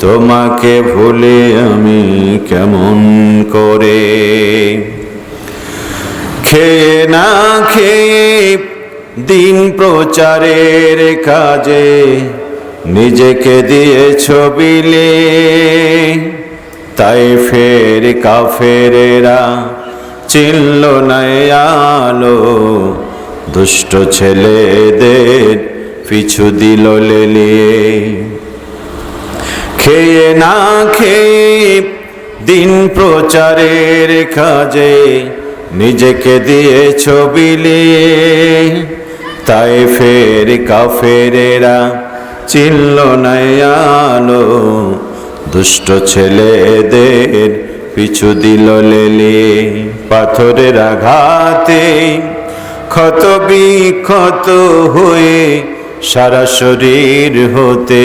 তোমাকে ভুলে আমি কেমন করে? খেয়ে না খেয়ে দিন প্রচারের কাজে নিজেকে দিয়ে ছবিলে, তাই ফের কাফেরেরা চিনল আলো। দুষ্ট ছেলেদের পিছু দিল লেলিয়ে। খেয়ে না খেয়ে দিন প্রচারের কাজে নিজেকে দিয়ে ছবিলিয়ে তাই ফের কাফেরেরা নাই আলো, দুষ্ট ছেলেদের পিছু দিল লেলিয়ে পাথরের আঘাতে ক্ষত বিক্ষত হয়ে সারা শরীর হতে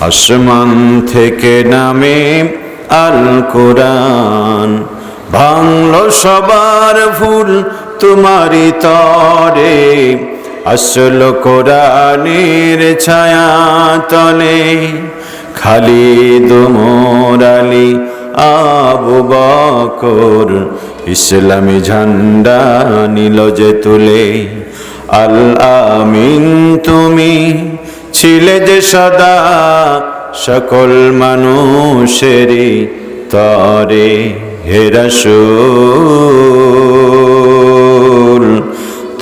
আসমান থেকে নামে আল কোরআন ভাঙল সবার ফুল তোমারই তরে। আসল কোরআনের ছায়া তলে খালি দুমরালি আবু বকর ইসলামী ঝান্ডা নিল যে তুলে। আল আমিন তুমি ছিলে যে সদা সকল মানুষেরই তরে হেরাসুল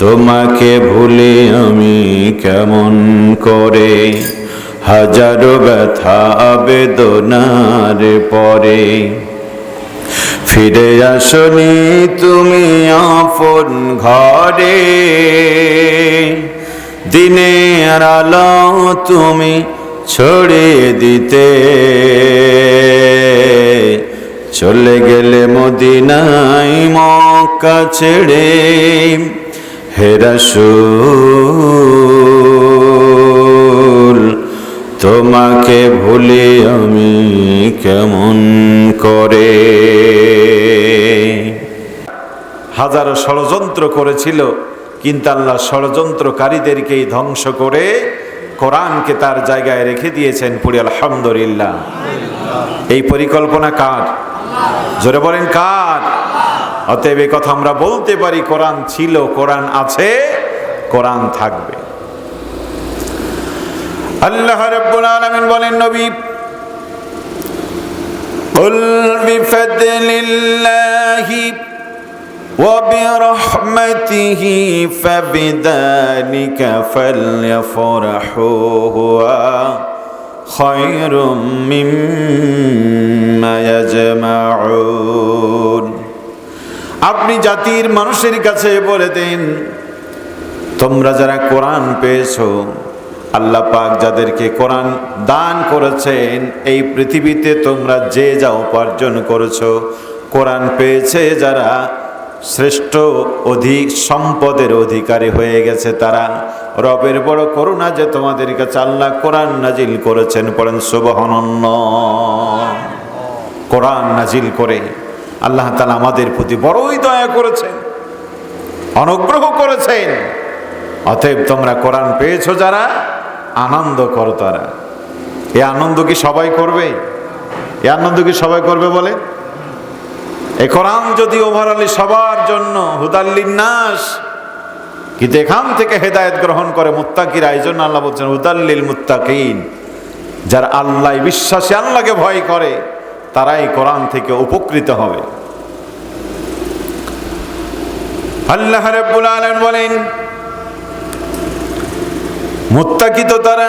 তোমাকে ভুলে আমি কেমন করে? হাজারো ব্যথা, বেদনার পরে ফিরে আসনি তুমি আপন ঘরে। দিনের আলো তুমি ছড়িয়ে দিতে। চলে গেলে মদিনাই মক্কা ছেড়ে হেরাসুল তোমাকে ভুলি আমি কেমন করে? হাজারো ষড়যন্ত্র করেছিল কিন্তু আল্লাহ ষড়যন্ত্রকারীদেরকেই ধ্বংস করে কোরআনকে তার জায়গায় রেখে দিয়েছেন পুরি আলহামদুলিল্লাহ এই পরিকল্পনা কার জোরে বলেন কার অতএব এই কথা আমরা বলতে পারি কোরআন ছিল কোরআন আছে কোরআন থাকবে আল্লাহ রাব্বুল আলামিন বলেন নবী قل بفضل الله وبرحمته فبذلك فليفرحوا هو خير مما يجمعون আপনি জাতির মানুষের কাছে বলে দিন তোমরা যারা কোরআন পেয়েছো আল্লাহ পাক যাদেরকে কোরআন দান করেছেন এই পৃথিবীতে তোমরা যে যা উপার্জন করেছো কোরআন পেয়েছে যারা শ্রেষ্ঠ অধিক সম্পদের অধিকারী হয়ে গেছে তারা। রবের বড় করুণা যে তোমাদের কাছে আল্লাহ কোরআন নাজিল করেছেন, পড়েন সুবহনন্ন কোরআন নাজিল করে আল্লাহ তালা আমাদের প্রতি বড়ই দয়া করেছেন, অনুগ্রহ করেছেন। অতএব তোমরা কোরআন পেয়েছ যারা, আনন্দ করো তারা। এ আনন্দ কি সবাই করবে? এ আনন্দ কি সবাই করবে বলে? এ কোরআন যদি ওভারঅলি সবার জন্য হুদাল্লিন নাস কিন্তু এখান থেকে হেদায়েত গ্রহণ করে মুত্তাকিরা, এই জন্য আল্লাহ বলছেন হুদাল্লিল মুত্তাকিন, যারা আল্লাহ বিশ্বাসী, আল্লাহকে ভয় করে, তারাই কোরআন থেকে উপকৃত হবে। আল্লাহ রাব্বুল আলামিন বলেন মুত্তাকিত তারা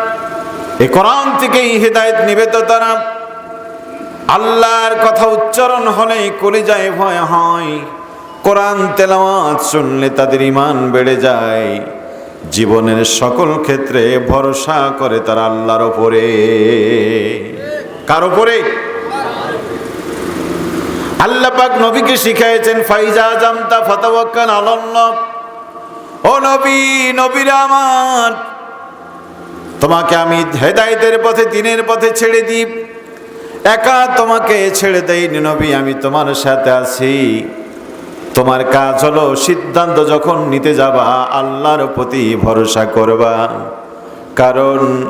এই কোরআন থেকেই হেদায়ত নিবে তো তারা। আল্লাহর কথা উচ্চারণ হলে কলিজায় ভয় হয়। কোরআন তেলাওয়াত শুনলে তাদের ইমান বেড়ে যায়। জীবনের সকল ক্ষেত্রে ভরসা করে তারা আল্লাহর ওপরে কার ওপরে আল্লাহ পাক নবীকে শিখাইছেন ফাইজা জামতা ফাতাওয়াক্কাল আলাল্লাহ। ও নবী, নবীরা আমার তোমাকে আমি হেদায়েতের পথে, দিনের পথে ছেড়ে দিই। একা তোমাকে ছেড়ে দেই নবী, আমি তোমার সাথে আছি। তোমার কাজ হলো সিদ্ধান্ত যখন নিতে যাবা, আল্লাহর প্রতি ভরসা করবা। কারণ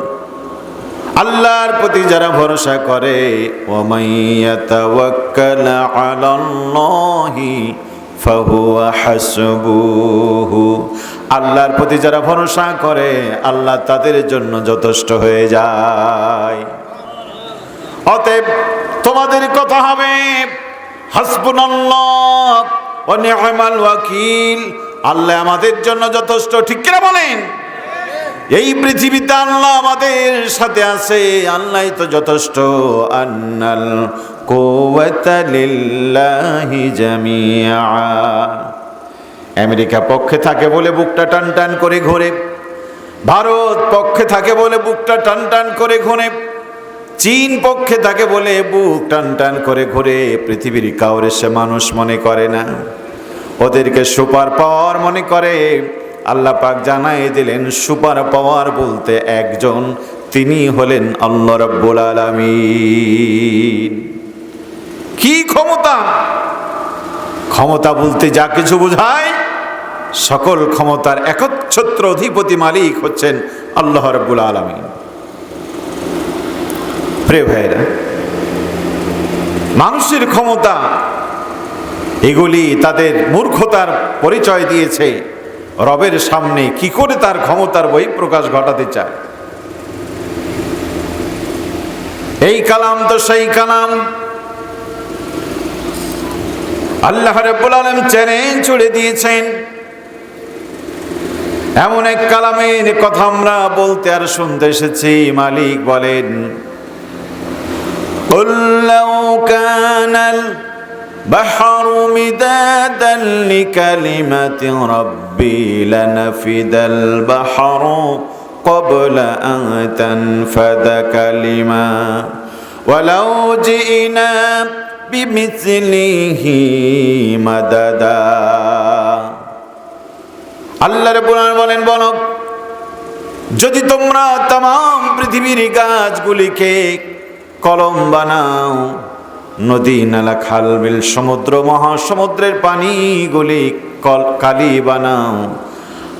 আল্লাহর প্রতি যারা ভরসা করে ওমাইয়াতাওয়াক্কাল আলাল্লাহি আল্লাহর প্রতি যারা ভরসা করে, আল্লাহ তাদের জন্য যথেষ্ট হয়ে যায়। অতএব তোমাদের কথা হবে, হাসবুনাল্লাহ ও নি'মাল ওয়াকিল। আল্লাহ আমাদের জন্য যথেষ্ট, ঠিক কিনা বলেন? এই পৃথিবীতে আল্লাহ আমাদের সাথে আছে। আল্লাহ তো যথেষ্ট। আন্নাল কুওয়াতা লিল্লাহি জামিআ। আমেরিকা পক্ষে থাকে বলে বুকটা টান টান করে ঘোরে। ভারত পক্ষে থাকে বলে বুকটা টান টান করে ঘোরে। চীন পক্ষে থাকে বলে বুক টান টান করে ঘুরে। পৃথিবীর কাউরে সে মানুষ মনে করে না। ওদেরকে সুপার পাওয়ার মনে করে। আল্লাহ পাক জানাই দিলেন, সুপার পাওয়ার বলতে একজন, তিনি হলেন আল্লাহ রব্বুল আলামিন। কি ক্ষমতা? ক্ষমতা বলতে যা কিছু বোঝায়, সকল ক্ষমতার একচ্ছত্র অধিপতি মালিক হচ্ছেন আল্লাহ রব্বুল আলমিন। প্রিয় ভাইরা, মানুষের ক্ষমতা, এগুলি তাদের মূর্খতার পরিচয় দিয়েছে। রবের সামনে কি করে তার ক্ষমতার বই প্রকাশ ঘটাতে চায়? এই কালাম তো সেই কালাম। আল্লাহ রাব্বুল আলামিন চ্যালেঞ্জ ছুড়ে দিয়েছেন। এমন এক কালামের কথা আমরা বলতে আর শুনতে এসেছি, মালিক বলেন কানাল كان البحر مدادا لكلمة ربي لنفد البحر قبل أن تنفد كلمة ولو جئنا بمثله مددا আল্লাহ রাব্বুল আলামিন বলেন বলো যদি তোমরা তাম পৃথিবীর গাছগুলিকে কলম বানাও নদী নালা খাল বিল সমুদ্র মহাসমুদ্রের পানিগুলি কল কালি বানাও।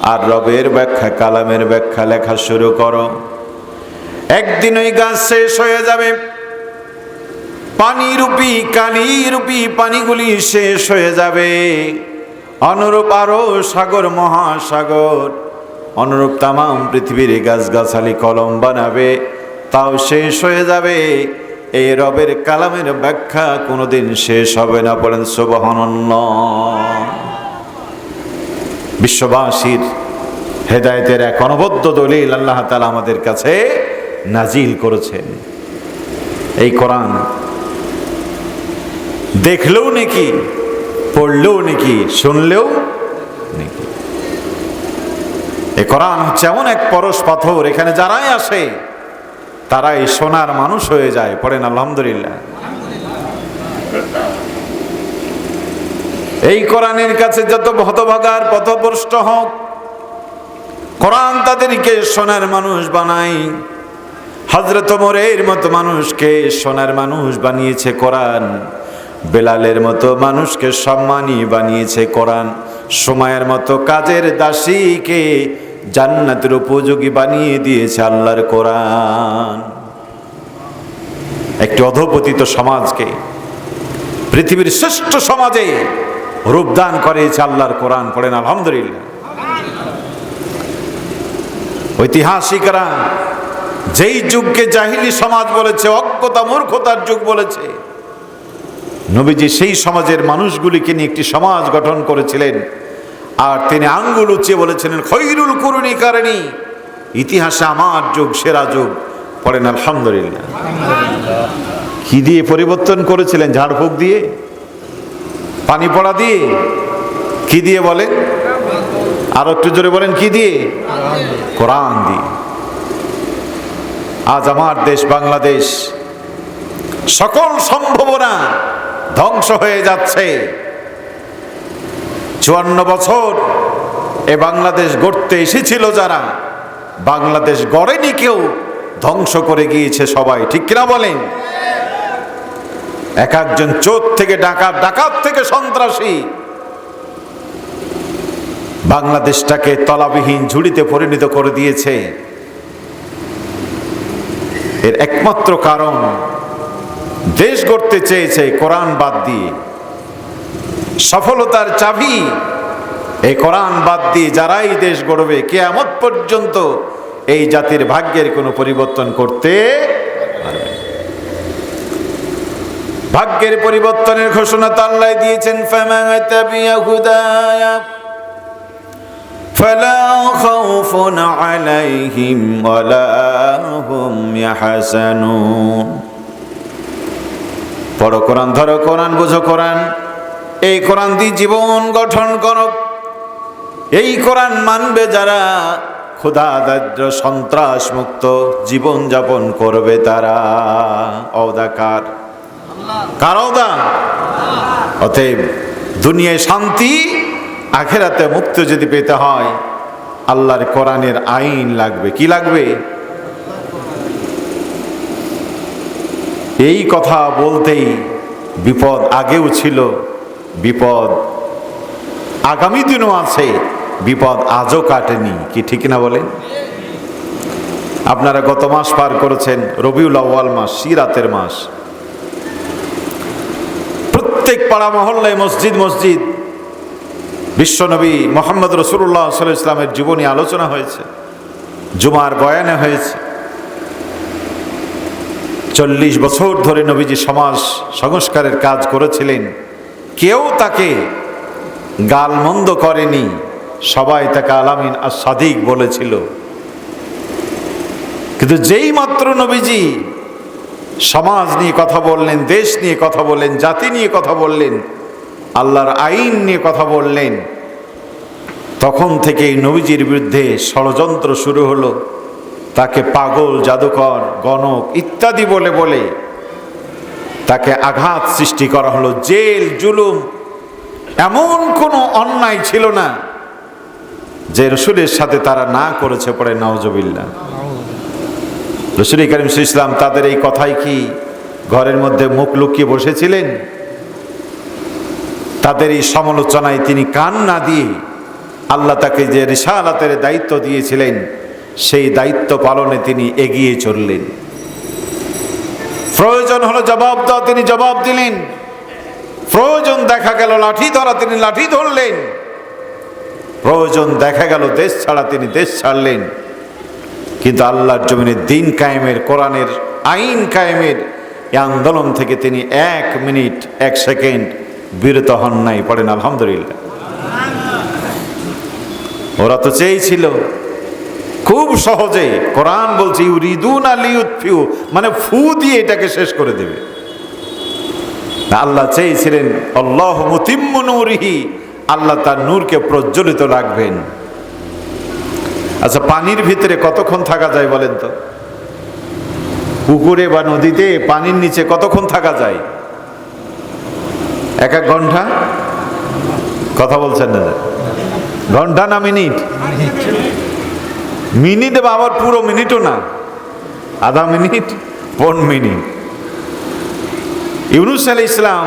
আর রবের ব্যাখ্যা, কালামের ব্যাখ্যা লেখা শুরু করো। একদিন ওই গাছ শেষ হয়ে যাবে। পানিরূপী, কালিরূপী পানিগুলি শেষ হয়ে যাবে। অনুরূপ আরও সাগর, মহাসাগর। অনুরূপ তামাম পৃথিবীর গাছগাছালি কলম বানাবে। তাও শেষ হয়ে যাবে। এই রবের কালামের ব্যাখ্যা কোনোদিন শেষ হবে না, বলেন সুবহানাল্লাহ। বিশ্ববাসীর হেদায়েতের এক অনবদ্য দলিল আল্লাহ তালা আমাদের কাছে নাজিল করেছেন। এই কোরআন দেখলেও নাকি, পড়লেও নাকি, শুনলেও নাকি। এ কোরআন হচ্ছে এমন এক পরশ পাথর, এখানে যারাই আসে তারাই সোনার মানুষ হয়ে যায়। পড়েন, আলহামদুলিল্লাহ। এই কোরআনের কাছে যত হতভাগার পথভ্রষ্ট হোক, কোরআন তাদেরকে সোনার মানুষ বানায়। হজরত মোরের মতো মানুষকে সোনার মানুষ বানিয়েছে কোরআন। বেলালের মতো মানুষকে সম্মানী বানিয়েছে কোরআন। সময়ের মতো কাজের দাসীকে জান্নাতের উপযোগী বানিয়ে দিয়েছে আল্লাহর কোরআন। একটি অধপতিত সমাজকে, পৃথিবীর শ্রেষ্ঠ সমাজে রূপদান করেছে আল্লাহর কোরআন। পড়েন, আলহামদুলিল্লাহ। ঐতিহাসিকরা যেই যুগকে জাহিলি সমাজ বলেছে অজ্ঞতা মূর্খতার যুগ বলেছে, নবীজি সেই সমাজের মানুষগুলিকে নিয়ে একটি সমাজ গঠন করেছিলেন। আর তিনি আঙ্গুল উঁচিয়ে বলেছিলেন, খৈরুল কুরুনি কারণী। ইতিহাসে আমার যুগ, সেরা যুগ। পড়েন আলহামদুলিল্লাহ। কি দিয়ে পরিবর্তন করেছিলেন? ঝাড়ফুঁক দিয়ে? পানি পড়া দিয়ে? কি দিয়ে বলেন? আর একটু জোরে বলেন, কি দিয়ে? কোরআন দিয়ে। আজ আমার দেশ বাংলাদেশ সকল সম্ভাবনা ধ্বংস হয়ে যাচ্ছে। চুয়ান্ন বছর এ বাংলাদেশ গড়তে এসেছিল যারা, বাংলাদেশ গড়েনি কেউ, ধ্বংস করে গিয়েছে সবাই। ঠিক কিনা বলেন? এক একজন চোর থেকে ডাকাত ডাকাত থেকে সন্ত্রাসী। বাংলাদেশটাকে তলাবিহীন ঝুড়িতে পরিণত করে দিয়েছে। এর একমাত্র কারণ, দেশ গড়তে চেয়েছে কোরআন বাদ দিয়ে। সফলতার চাবি এই কোরআন বাদ দিয়ে যারাই দেশ গড়বে কেয়ামত পর্যন্ত এই জাতির ভাগ্যের কোনো পরিবর্তন করতে পারবে না। ভাগ্যের পরিবর্তনের ঘোষণা তো আল্লাহ দিয়েছেন ফামান তাবিয়া হুদায়া فلا خوف عليهم ولا هم يحزنون পড়ো কোরআন ধরো কোরআন বুঝো কোরআন এই কোরআন দিয়ে জীবন গঠন করো। এই কোরআন মানবে যারা ক্ষুধা দারিদ্র সন্ত্রাস মুক্ত জীবন যাপন করবে তারা। অদাকার কার? অতএব দুনিয়ায় শান্তি, আখেরাতে মুক্ত যদি পেতে হয়, আল্লাহর কোরআনের আইন লাগবে। কি লাগবে? এই কথা বলতেই বিপদ আগেও ছিল। বিপদ আগামী দিনও আছে, বিপদ আজও কাটেনি, কি ঠিক না বলেন? আপনারা গত মাস পার করেছেন, রবিউল আউয়াল মাস, সিরাতের মাস। প্রত্যেক পাড়া মহল্লায় মসজিদ মসজিদ, বিশ্বনবী মোহাম্মদ রসুল্লাহ সাল্লাহ ইসলামের জীবনী আলোচনা হয়েছে, জুমার বয়ানে হয়েছে। চল্লিশ বছর ধরে নবীজি সমাজ সংস্কারের কাজ করেছিলেন। কেউ তাকে গালমন্দ করেনি। সবাই তাকে আলামিন আর সাদিক বলেছিল। কিন্তু যেই মাত্র নবীজি সমাজ নিয়ে কথা বললেন, দেশ নিয়ে কথা বললেন, জাতি নিয়ে কথা বললেন, আল্লাহর আইন নিয়ে কথা বললেন, তখন থেকে নবীজির বিরুদ্ধে ষড়যন্ত্র শুরু হলো। তাকে পাগল, জাদুকর, গণক ইত্যাদি বলে বলে তাকে আঘাত সৃষ্টি করা হলো। জেল, জুলুম, এমন কোনো অন্যায় ছিল না যে রসুলের সাথে তারা না করেছে পরে নওজবিল্লা রসুল করিম ইসলাম তাদের এই কথাই কি ঘরের মধ্যে মুখ লুকিয়ে বসেছিলেন? তাদের এই সমালোচনায় তিনি কান না দিয়ে আল্লাহ তাকে যে রিসালাতের দায়িত্ব দিয়েছিলেন, সেই দায়িত্ব পালনে তিনি এগিয়ে চললেন। প্রয়োজন হলো জবাব দেওয়া তিনি জবাব দিলেন। প্রয়োজন দেখা গেল, লাঠি ধরা, তিনি লাঠি ধরলেন। প্রয়োজন দেখা গেল, দেশ ছাড়া তিনি দেশ ছাড়লেন। কিন্তু আল্লাহর জমিনে দিন কায়েমের, কোরআনের আইন কায়েমের এই আন্দোলন থেকে তিনি এক মিনিট, এক সেকেন্ড বিরত হন নাই, পড়েন আলহামদুলিল্লাহ। ওরা তো চেয়েছিল খুব সহজে কোরআন বলছে, ইউরিদুন আলিউৎফিউ মানে ফু দিয়ে এটাকে শেষ করে দেবে। আল্লাহ চেয়েছিলেন, আল্লাহ মুতিম্মনুরিহি আল্লাহ তার নূরকে প্রজ্বলিত রাখবেন। আচ্ছা পানির ভিতরে কতক্ষণ থাকা যায় বলেন তো? পুকুরে বা নদীতে পানির নিচে কতক্ষণ থাকা যায়? এক এক ঘণ্টা? কথা বলছেন না? ঘণ্টা না মিনিট? মিনিট বা আবার পুরো মিনিটও না। আধা মিনিট পনেরো মিনিট ইউনুস আলী ইসলাম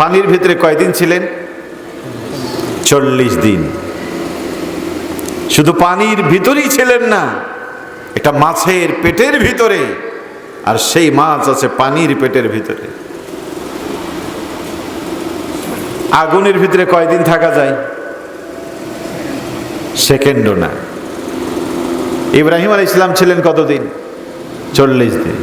পানির ভিতরে কয়দিন ছিলেন? চল্লিশ দিন। শুধু পানির ভিতরেই ছিলেন না, এটা মাছের পেটের ভিতরে, আর সেই মাছ আছে পানির পেটের ভিতরে। আগুনের ভিতরে কয়দিন থাকা যায়? সেকেন্ডও না। ইব্রাহিম আল ইসলাম ছিলেন কতদিন? চল্লিশ দিন।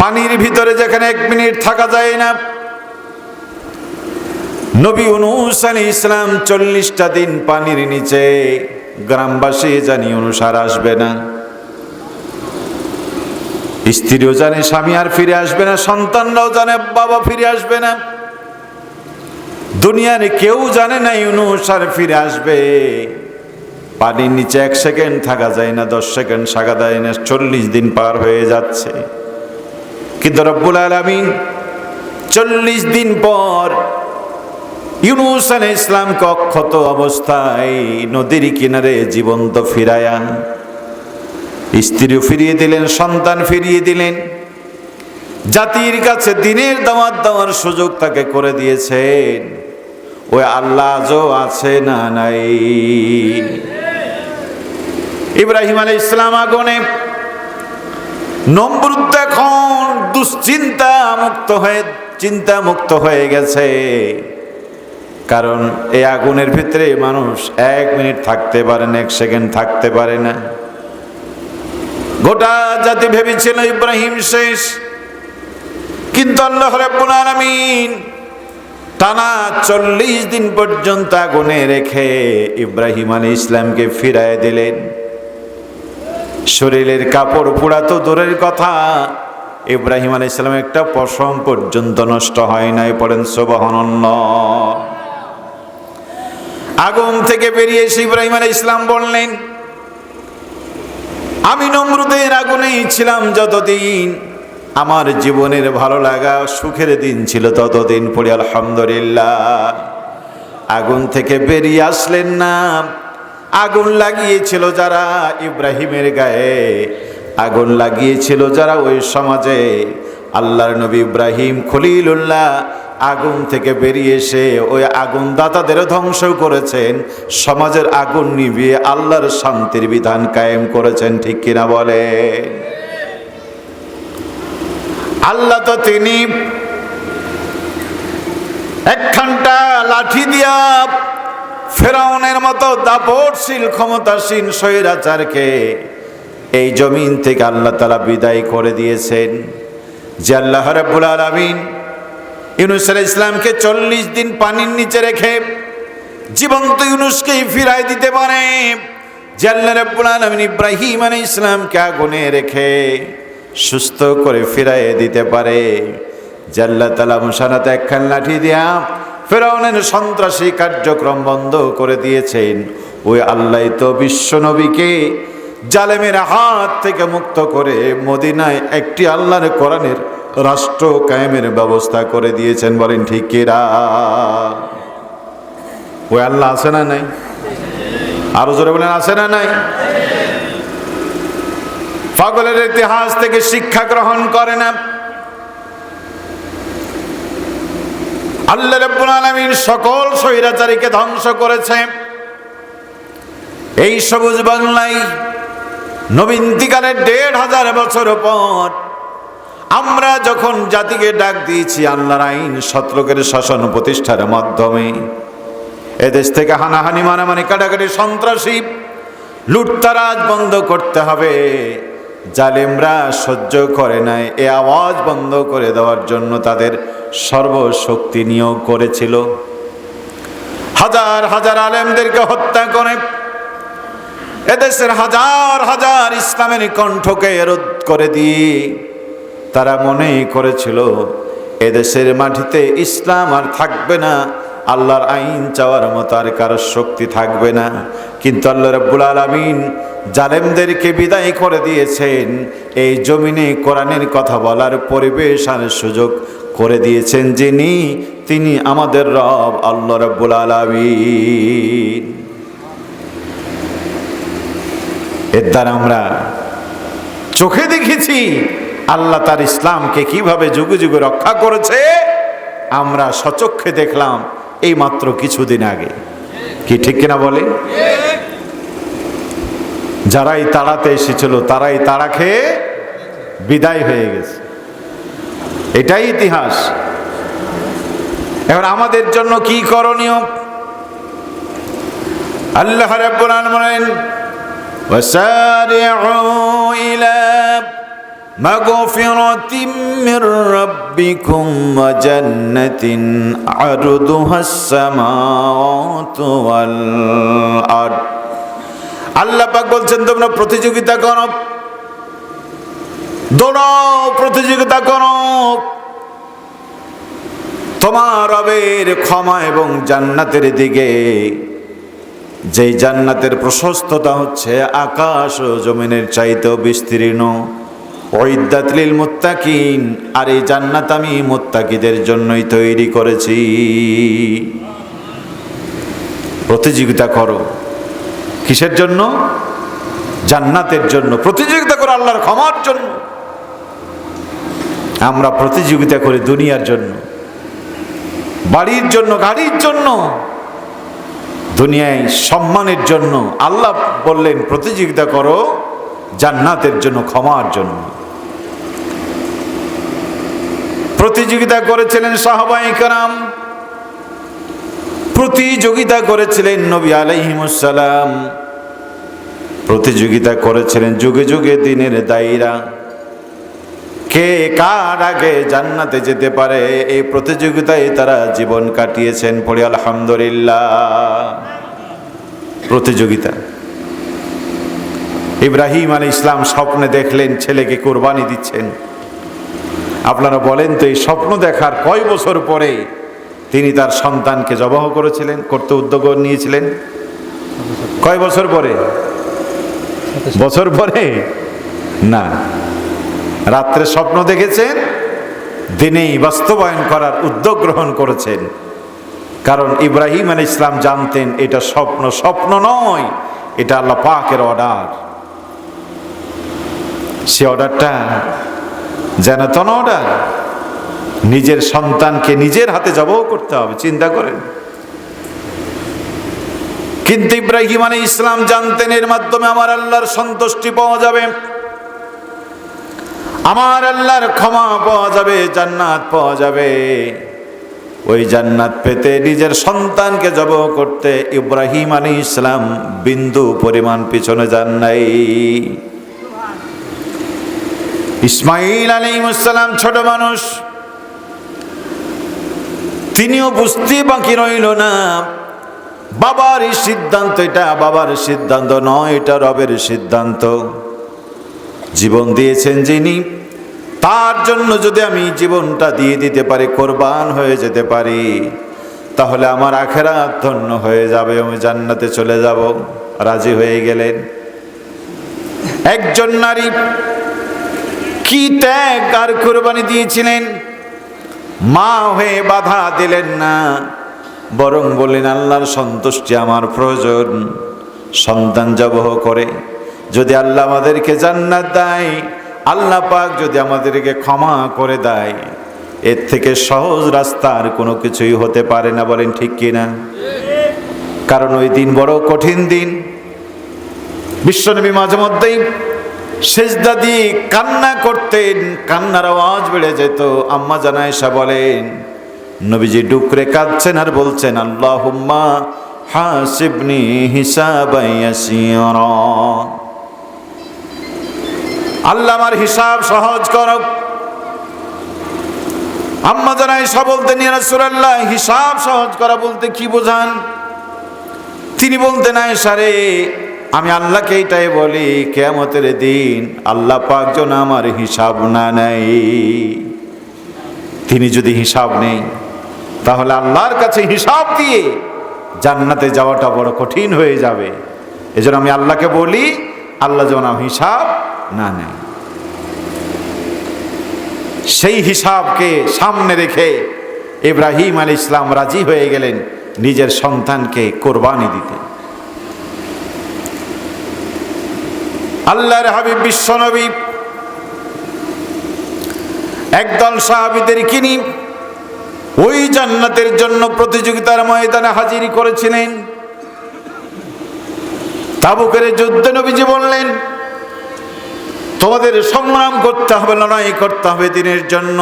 পানির ভিতরে যেখানে এক মিনিট থাকা যায় না, নবী অনুস আলী ইসলাম চল্লিশটা দিন পানির নিচে, গ্রামবাসী জানি অনুসার আসবে না। স্ত্রীও জানে, স্বামী আর ফিরে আসবে না, সন্তানরাও জানে, বাবা ফিরে আসবে না। দুনিয়ার কেউ জানে না ইউনুস আর ফিরে আসবে। পানির নিচে এক সেকেন্ড থাকা যায় না, দশ সেকেন্ড থাকা যায় না, চল্লিশ দিন পার হয়ে যাচ্ছে। কিন্তু রব্বুল আলমিন চল্লিশ দিন পর ইউনুস আল ইসলামকে অক্ষত অবস্থায় নদীর কিনারে জীবন্ত ফিরায়া স্ত্রীও ফিরিয়ে দিলেন, সন্তান ফিরিয়ে দিলেন। জাতির কাছে দিনের দাওয়াত দেওয়ার সুযোগ তাকে করে দিয়েছেন। ওই আল্লাহ আজও আছে না নাই? ইব্রাহিম আলাই ইসলাম আগুনে নমরুদ এখন দুশ্চিন্তা মুক্ত হয়ে, চিন্তা মুক্ত হয়ে গেছে। কারণ এই আগুনের ভিতরে মানুষ এক মিনিট থাকতে পারে না, এক সেকেন্ড থাকতে পারে না। গোটা জাতি ভেবেছিল ইব্রাহিম শেষ। কিন্তু আল্লাহ রাব্বুল আলামিন টানা চল্লিশ দিন পর্যন্ত আগুনে রেখে ইব্রাহিম আলী ইসলামকে ফিরায় দিলেন। শরীরের কাপড় পোড়া তো দূরের কথা। ইব্রাহিম আলী ইসলাম একটা পশম পর্যন্ত নষ্ট হয় নাই, পড়েন সোবাহনন্ন আগুন থেকে বেরিয়ে এসে ইব্রাহিম আলী ইসলাম বললেন, আমি নমরুদের আগুনেই ছিলাম যতদিন আমার জীবনের ভালো লাগা সুখের দিন ছিল ততদিন পড়ি, আলহামদুলিল্লাহ। আগুন থেকে বেরিয়ে আসলেন না। আগুন লাগিয়েছিল যারা ইব্রাহিমের গায়ে। আগুন লাগিয়েছিল যারা ওই সমাজে। আল্লাহর নবী ইব্রাহিম খলিলুল্লাহ আগুন থেকে বেরিয়ে এসে ওই আগুন দাতাদের ধ্বংস করেছেন। সমাজের আগুন নিভিয়ে আল্লাহর শান্তির বিধান কায়েম করেছেন, ঠিক কিনা বলে আল্লাহ তো তিনি একখানটা লাঠি দিয়া ফেরাউনের মতো দাপটশীল, ক্ষমতাসীন স্বৈরাচারকে এই জমিন থেকে আল্লাহ তালা বিদায় করে দিয়েছেন। যে আল্লাহ রাব্বুল আলামিন ইউনুস আলাইহিস ইসলামকে চল্লিশ দিন পানির নিচে রেখে জীবন্ত ইউনুসকেই ফিরাই দিতে পারে। যে আল্লাহ রাব্বুল আলামিন ইব্রাহিম আলাইহিস ইসলামকে আগুনে রেখে সুস্থ করে ফিরাইয়ে দিতে পারে। আল্লাহ তালা মুসানাতে একখান লাঠি দিয়া ফেরাউনের সন্ত্রাসী কার্যক্রম বন্ধ করে দিয়েছেন। ওই আল্লাহ তো বিশ্ব নবীকে জালেমের হাত থেকে মুক্ত করে মদিনায় একটি আল্লাহর কোরআনের রাষ্ট্র কায়েমের ব্যবস্থা করে দিয়েছেন বলেন ঠিক কিরা ওই আল্লাহ আছে না নাই? আরও জোরে বলেন, আছে না নাই? পাগলের ইতিহাস থেকে শিক্ষা গ্রহণ করে না। আল্লাহ আলামিন সকল স্বৈরাচারীকে ধ্বংস করেছে। এই সবুজ বাংলায় নবীন্তিকালের দেড় হাজার বছর পর আমরা যখন জাতিকে ডাক দিয়েছি, আল্লাহর আইন শত্রুকের শাসন প্রতিষ্ঠার মাধ্যমে, এদেশ থেকে হানাহানি, মারামারি, কাটাকাটি, সন্ত্রাসী, লুটতারাজ বন্ধ করতে হবে। জালেমরা সহ্য করে নাই। এ আওয়াজ বন্ধ করে দেওয়ার জন্য তাদের সর্বশক্তি নিয়োগ করেছিল। হাজার হাজার আলেমদেরকে হত্যা করে এদেশের হাজার হাজার ইসলামের কণ্ঠকে রোধ করে দিয়ে তারা মনে করেছিল, এদেশের মাটিতে ইসলাম আর থাকবে না। আল্লাহর আইন চাওয়ার মতো আর কারও শক্তি থাকবে না। কিন্তু আল্লাহ রব্বুল আলমিন জালেমদেরকে বিদায় করে দিয়েছেন। এই জমিনে কোরআনের কথা বলার পরিবেশ আর সুযোগ করে দিয়েছেন যিনি, তিনি আমাদের রব আল্লাহ রব্বুল আলমিন। এর দ্বারা আমরা চোখে দেখেছি আল্লাহ তার ইসলামকে কীভাবে যুগে যুগে রক্ষা করেছে। আমরা সচক্ষে দেখলাম এই মাত্র কিছুদিন আগে। কি ঠিক কিনা বলে? যারাই তাড়াতে এসেছিল, তারাই তাড়া খেয়ে বিদায় হয়ে গেছে। এটাই ইতিহাস। এবার আমাদের জন্য কি করণীয়? আল্লাহ রাব্বুল আলামিন ওয়াসারিউ ইলা مغفرة من ربكم وجنة عرضها السماوات والأرض আল্লাহ পাক বলছেন তোমরা প্রতিযোগিতা করো দৌড়াও প্রতিযোগিতা করো তোমার রবের ক্ষমা এবং জান্নাতের দিকে যেই জান্নাতের প্রশস্ততা হচ্ছে আকাশ ও জমিনের চাইতেও বিস্তীর্ণ ওইদাতলিল মুত্তাকিন, আর এই জান্নাত আমি মুত্তাকিদের জন্যই তৈরি করেছি। প্রতিযোগিতা করো। কিসের জন্য? জান্নাতের জন্য। প্রতিযোগিতা করো আল্লাহর ক্ষমার জন্য। আমরা প্রতিযোগিতা করি দুনিয়ার জন্য, বাড়ির জন্য, গাড়ির জন্য, দুনিয়ায় সম্মানের জন্য। আল্লাহ বললেন, প্রতিযোগিতা করো জান্নাতের জন্য, ক্ষমার জন্য। প্রতিযোগিতা করেছিলেন সাহবাই কারাম। প্রতিযোগিতা করেছিলেন নবী আলাইহিমুসালাম প্রতিযোগিতা করেছিলেন যুগে যুগে দিনের দায়ীরা। কে কার আগে জান্নাতে যেতে পারে? এই প্রতিযোগিতায় তারা জীবন কাটিয়েছেন পড়ে, আলহামদুলিল্লাহ। প্রতিযোগিতা। ইব্রাহিম আলী ইসলাম স্বপ্নে দেখলেন ছেলেকে কোরবানি দিচ্ছেন। আপনারা বলেন তো, এই স্বপ্ন দেখার কয় বছর পরে তিনি তার সন্তানকে জবাহ করেছিলেন, করতে উদ্যোগ নিয়েছিলেন? কয় বছর পরে? বছর পরে? না। রাত্রে স্বপ্ন দেখেছেন, দিনেই বাস্তবায়ন করার উদ্যোগ গ্রহণ করেছেন। কারণ ইব্রাহিম আলী ইসলাম জানতেন, এটা স্বপ্ন স্বপ্ন নয়, এটা আল্লাহ পাকের অর্ডার সে অর্ডারটা জানাতন অর্ডার নিজের সন্তানকে নিজের হাতে জবাব করতে হবে, চিন্তা করেন। কিন্তু ইব্রাহিম আলী ইসলাম জানতেন এর মাধ্যমে আমার আল্লাহর সন্তুষ্টি পাওয়া যাবে, আমার আল্লাহর ক্ষমা পাওয়া যাবে, জান্নাত পাওয়া যাবে। ওই জান্নাত পেতে নিজের সন্তানকে জব করতে ইব্রাহিম আলী ইসলাম বিন্দু পরিমাণ পিছনে যান নাই। ইসমাইল আলী ইসলাম ছোট মানুষ। তিনিও বুঝতে বাকি রইল না। বাবার সিদ্ধান্ত এটা, বাবার সিদ্ধান্ত নয়, এটা রবের সিদ্ধান্ত। জীবন দিয়েছেন যিনি, তার জন্য যদি আমি জীবনটা দিয়ে দিতে পারি, কোরবান হয়ে যেতে পারি, তাহলে আমার আখেরা ধন্য হয়ে যাবে, আমি জান্নাতে চলে যাব। রাজি হয়ে গেলেন। একজন নারী কি ত্যাগ আর কোরবানি দিয়েছিলেন? মা হয়ে বাধা দিলেন না। বরং বললেন, আল্লাহর সন্তুষ্টি আমার প্রয়োজন। সন্তান জবহ করে, যদি আল্লাহ আমাদেরকে জান্নাত দেয়, আল্লাহ পাক যদি আমাদেরকে ক্ষমা করে দেয়, এর থেকে সহজ রাস্তা আর কোনো কিছুই হতে পারে না, বলেন ঠিক কিনা কারণ ওই দিন বড় কঠিন দিন। বিশ্বনবী মাঝে মধ্যেই সেজদা দিয়ে কান্না করতেন, কান্নার আওয়াজ বেড়ে যেত। আম্মা জানায়সা বলেন, নবীজি ডুকরে কাঁদছেন আর বলছেন আল্লাহ হুম্মা হাসিবনি হিসাবাইয়াসিরা আল্লাহ আমার হিসাব সহজ করো আম্মা জানাই সব বলতেন রাসূলুল্লাহ, হিসাব সহজ করা বলতে কি বোঝান? তিনি বলতেন সারে আমি আল্লাহকে এইটাই বলি কেমতের দিন আল্লাহ পাক যেন আমার হিসাব না নেই তিনি যদি হিসাব নেই, তাহলে আল্লাহর কাছে হিসাব দিয়ে জান্নাতে যাওয়াটা বড় কঠিন হয়ে যাবে। এজন্য আমি আল্লাহকে বলি, আল্লাহ যেন আমার হিসাব না নেয়। সেই হিসাবকে সামনে রেখে ইব্রাহিম আলী ইসলাম রাজি হয়ে গেলেন, নিজের সন্তানকে কোরবানি দিতে। আল্লাহর হাবিব বিশ্বনবী একদল সাহাবিদের কিনি ওই জান্নাতের জন্য প্রতিযোগিতার ময়দানে হাজির করেছিলেন। তাবুকের যুদ্ধ নবীজি বললেন, তোমাদের সংগ্রাম করতে হবে, লড়াই করতে হবে দিনের জন্য।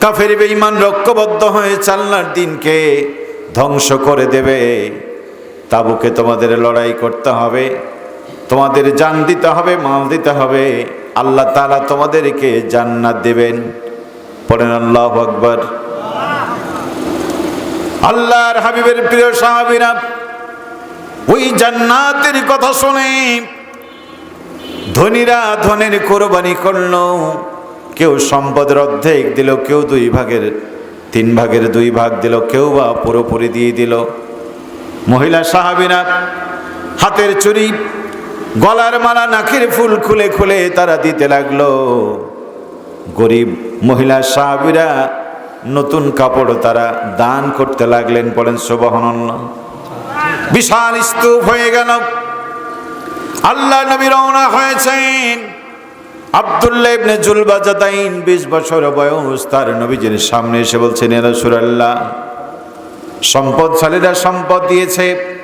কাফের বেঈমান রক্ষবদ্ধ হয়ে চাল্লার দিনকে ধ্বংস করে দেবে। তাবুকে তোমাদের লড়াই করতে হবে। তোমাদের জান দিতে হবে, মাল দিতে হবে। আল্লাহ তালা তোমাদেরকে জান্নাত দেবেন। পড়েন আল্লাহ আকবর। আল্লাহর হাবিবের প্রিয় সাহাবীরা, ওই জান্নাতের কথা শুনে ধনীরা ধনের কোরবানি করল। কেউ সম্পদের অর্ধেক দিল, কেউ দুই ভাগের, তিন ভাগের দুই ভাগ দিল, কেউ বা পুরোপুরি দিয়ে দিল। মহিলা সাহাবিরা, হাতের চুরি গলার মালা নাকের ফুল খুলে খুলে তারা দিতে লাগল। গরিব মহিলা সাহাবিরা নতুন কাপড় তারা দান করতে লাগলেন পড়েন সুবহানাল্লাহ। বিশাল স্তূপ হয়ে গেল। আল্লাহ নবী রওনা হয়েছেন। আব্দুল্লাহ ইবনে জুলবাজাতাইন 20 বছর বয়স, তার নবীজির সামনে এসে বলছেন ইয়া রাসূলুল্লাহ সম্পদশালীরা সম্পদ দিয়েছে।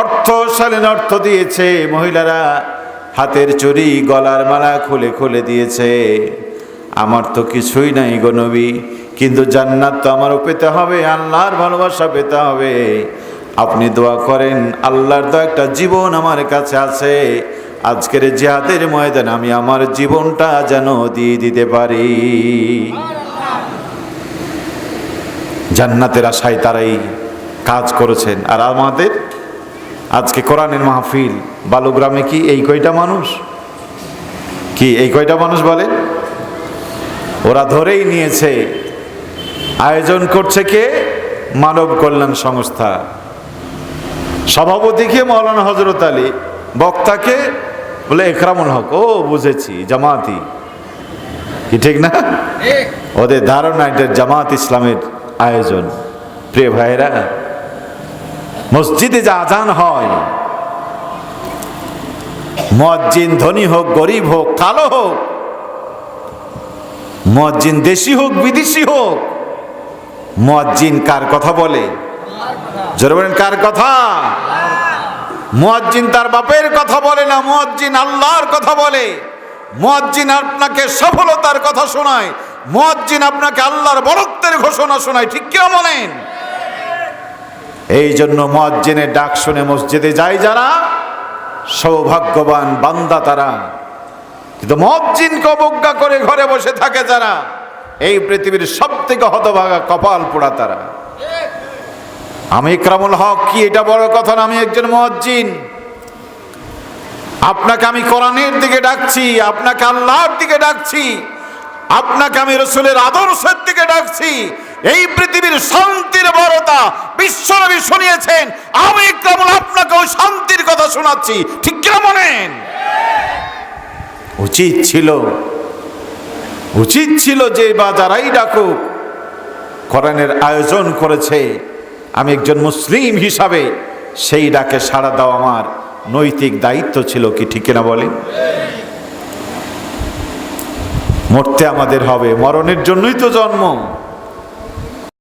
অর্থশালীন অর্থ দিয়েছে। মহিলারা হাতের চুরি গলার মালা খুলে খুলে দিয়েছে। আমার তো কিছুই নাই গো নবী, কিন্তু জান্নাত তো আমারও পেতে হবে, আল্লাহর ভালোবাসা পেতে হবে। আপনি দোয়া করেন, আল্লাহর তো একটা জীবন আমার কাছে আছে। আজকের জিহাদের ময়দান আমি আমার জীবনটা যেন দিয়ে দিতে পারি। জান্নাতের আশায় তারাই কাজ করেছেন। আর আমাদের আজকে কোরআনের মাহফিল, বালুগ্রামে কি এই কয়টা মানুষ? কি এই কয়টা মানুষ বলে ওরা ধরেই নিয়েছে। আয়োজন করছে কে? মানব কল্যাণ সংস্থা। সভাপতিকে মৌলানা হজরত আলী। বক্তাকে বলে একরামুল হক। ও, বুঝেছি, জামাতি। কি ঠিক না? ওদের ধারণা এটা জামাত ইসলামের আয়োজন। প্রিয় ভাইরা মসজিদে যা আজান হয় মজ্জিন ধনী হোক, গরিব হোক, কালো হোক মজ্জিন দেশি হোক, বিদেশি হোক মজ্জিন কার কথা বলে? কার কথা? মুয়াজ্জিন তার বাপের কথা বলে না, মুয়াজ্জিন আল্লাহর কথা বলে। মুয়াজ্জিন আপনাকে সফলতার কথা শোনায়, মুয়াজ্জিন আপনাকে আল্লাহর বরত্বের ঘোষণা শোনায়, ঠিক কেউ বলেন? এই জন্য মুয়াজ্জিনের ডাক শুনে মসজিদে যায় যারা। সৌভাগ্যবান বান্দা তারা। কিন্তু মুয়াজ্জিনকে অবজ্ঞা করে ঘরে বসে থাকে যারা, এই পৃথিবীর সব থেকে হতভাগা কপাল পোড়া তারা। আমি ইকরামুল হক কি? এটা বড় কথা না, আমি একজন মুয়াজ্জিন। আপনাকে আমি কোরআনের দিকে ডাকছি, আপনাকে আল্লাহর দিকে ডাকছি, আপনাকে আমি রসুলের আদর্শের দিকে ডাকছি এই পৃথিবীর শান্তির বড়তা বিশ্বনবী শুনিয়েছেন। আমি ইকরামুল আপনাকে ওই শান্তির কথা শোনাচ্ছি। ঠিক কিনা মনেন উচিত ছিল উচিত ছিল যে বা যারাই ডাকুক, কোরআনের আয়োজন করেছে, আমি একজন মুসলিম হিসাবে সেই ডাকে সাড়া দেওয়া আমার। নৈতিক দায়িত্ব ছিল কি ঠিক না বলেন? মরতে আমাদের হবে, মরণের জন্যই তো জন্ম।